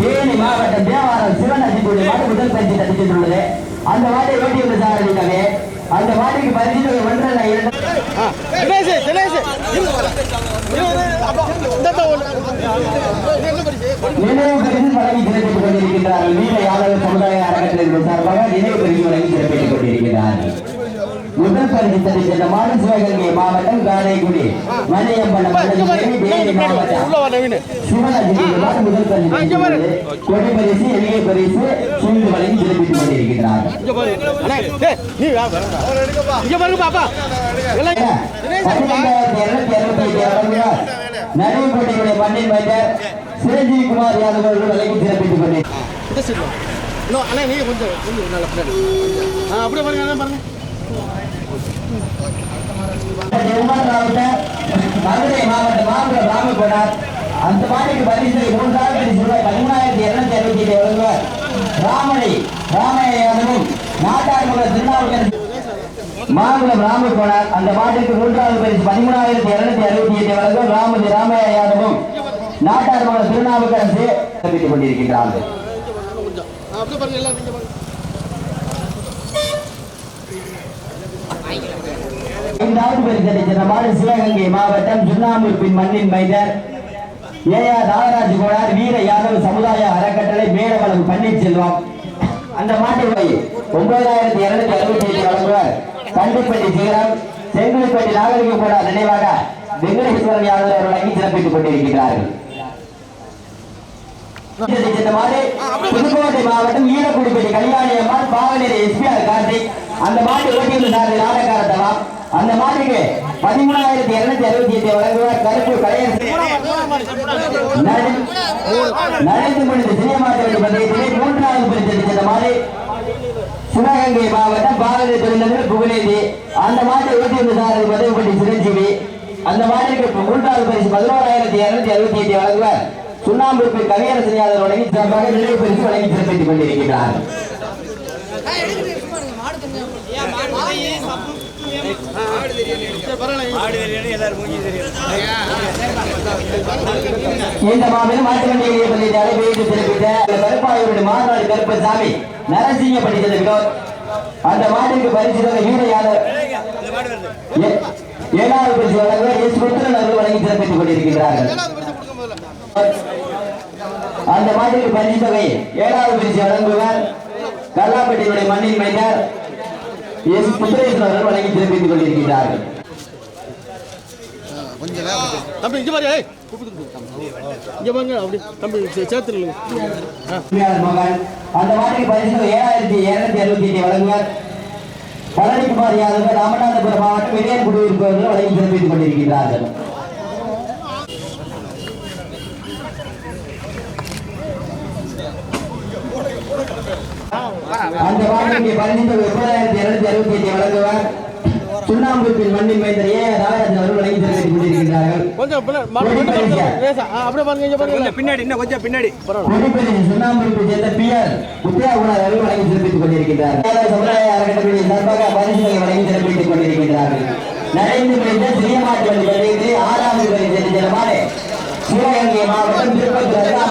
தேனி மாவட்டம் தேவாரம் சிவநதிக்குடி மாடு முதல் பரிசு தட்டிச் சென்றுள்ளது அந்த மாட்டை ஓட்டியுள்ள சாரதிக்காக அந்த மாட்டுக்கு பரிசு தொகை ஒன்றரை இரண்டு தினேஷ், தினேஷ். நினைவு பரிசு வழங்கி சிறப்பித்துக் கொண்டிருக்கிறார்கள் வீர யாதவ சமுதாய அறக்கட்டளை சார்பாக நினைவு பரிசு வழங்கி சிறப்பித்துக் கொண்டிருக்கிறார்கள் முதல் பரிசு சென்ற மாடு சிவகங்கை மாவட்டம் காரைக்குடி மணியம்பலம் மாவட்டம் முதல் பரிசு கொடி பரிசு எளிய பரிசு வழங்கி நடுவுக்கோட்டையுடைய மண்ணின் மைந்தர் சிரஞ்சீவி குமார் யாதவ் அவர்கள் வழங்கி சிறப்பித்துக் கொண்டிருக்கிறார் நீங்க கொஞ்சம் கொஞ்சம் நல்லா அப்படியே பாருங்க பாருங்க. மதுரை மாவட்டம் மாவட்ட ராமகோடார் அந்த மாட்டுக்கு பரிசு மூன்றாயிரத்தி ரூபாய் பதிமூணாயிரத்தி இருநூத்தி அறுபத்தி ஏழு வழங்குவார் ராமணி ராமயானமும் நாட்டார் மூலம் திருநாவுக்கரசு மாங்குளம் ராம ராமகோடார் அந்த மாட்டுக்கு மூன்றாவது பரிசு பதிமூணாயிரத்தி இருநூத்தி அறுபத்தி எட்டு வழங்கும் ராமதி ராமையா நாட்டார் மூலம் திருநாவுக்கரசு கொண்டிருக்கின்றார்கள் இன்னும் கொஞ்சம் ஆ, அப்படியே பாருங்க எல்லாம் நீங்க பாருங்க ஐந்தாவது பரிசனை சிவகங்கை மாவட்டம் சுண்ணாம்புப்பின் மண்ணின் மைதர் நாகராஜ் கோடார் வீர யாதவ் சமுதாய அறக்கட்டளை மேடவளம் பன்னீர்செல்வம். அந்த ஒன்பதாயிரத்தி இருநூத்தி அறுபத்தி கண்டிப்பட்டி சிகரம் செங்குலிப்பட்டி நாகரிக கோடார் நினைவாக வெங்கடேஸ்வரன் யாதவ் அவர்கள் சிறப்பித்துக் கொண்டிருக்கிறார்கள். புதுக்கோட்டை மாவட்டம் ஈரக்குடிப்பட்டி கல்யாணி அம்மாள் பாவநேரி எஸ்பிஆர் கார்த்திக். அந்த மாட்டு ஓட்டியுள்ள சார் நாடகாரத்தலாம் அந்த மாட்டுக்கு பதிமூணாயிரத்தி இருநூத்தி அறுபத்தி எட்டு வழங்குவார் கருப்பு கலையரசு நடந்து முடிந்த சிறிய மாட்டு பந்தயத்திலே மூன்றாவது பிரித்து சென்ற மாதிரி சிவகங்கை மாவட்டம் பாரதி தொழிலாளர் புகழேந்தி. அந்த மாட்டை ஓட்டியுள்ள சாரதி பதவிப்பட்டி சிரஞ்சீவி. அந்த மாட்டிற்கு மூன்றாவது பரிசு பதினோராயிரத்தி இருநூத்தி அறுபத்தி எட்டு வழங்குவார். சுண்ணாம்புக்கு கவியரசன் யாதவ் வழங்கி சிறப்பாக நினைவு பரிசு வழங்கி சிறப்பித்துக் கொண்டிருக்கிறார். இந்த மாபெரும் மாட்டு வண்டியை பள்ளியை அழைப்பு சிறப்பித்த கருப்பாயூருடைய மாநாடு கருப்பசாமி நரசிங்க நரசிங்கப்பட்டி செல்கிறோம் அந்த மாட்டிற்கு பரிசு தந்த வீர யாதவ் ஏழாவது பரிசு வழங்க எஸ் புத்திரன் அவர்கள் வழங்கி சிறப்பித்துக் கொண்டிருக்கிறார்கள் அந்த மாட்டிற்கு பரிசு தொகை ஏழாவது பரிசு வழங்குவார் கல்லாப்பட்டியுடைய மண்ணின் மைந்தர் எஸ் அவர்கள் வழங்கி சிறப்பித்துக் கொண்டிருக்கிறார்கள். கொஞ்சம் நேரம் தம்பி இங்க பாரு ஏய். கூப்பிட்டு கூப்பிட்டு தம்பி. இங்க பாருங்க அப்படி தம்பி சே- சேர்த்துருங்க. ஆ. உண்மையாளர் மகன் அந்த மாட்டுக்கு பரிசு ஏழாயிரத்தி இருநூத்தி அறுபத்தி எட்டு வழங்குவார். பழனிக்குமார் யாதவ் ராமநாதபுரம் மாவட்டம் இடையன் குடியிருப்பவர்கள் வழங்கி சிறப்பித்துக் கொண்டிருக்கிறார்கள். அந்த பரிசு தொகை முப்பதாயிரத்தி இருநூத்தி அறுபத்தி எட்டு வழங்குவார். சுண்ணாம்புப்பின் மண்ணின் மைந்தர் ஏ நாகராஜன் அவர்கள் வழங்கி இங்க பாருங்க. பின்னாடி கொஞ்சம் பின்னாடி. சுண்ணாம்புரிப்பு சேர்ந்த பிஆர் உத்தியாகுணர் அவர்கள் வழங்கி சிறப்பித்துக் கொண்டிருக்கிறார்கள் சமுதாய அறக்கட்டளை சார்பாக பரிசுகளை வழங்கி சிறப்பித்துக் கொண்டிருக்கிறார்கள் நடைந்து முடிந்த சிறிய மாட்டு வண்டி பள்ளியில் ஆறாவது பரிசு சிவகங்கை மாவட்டம் திருப்பத்தூர்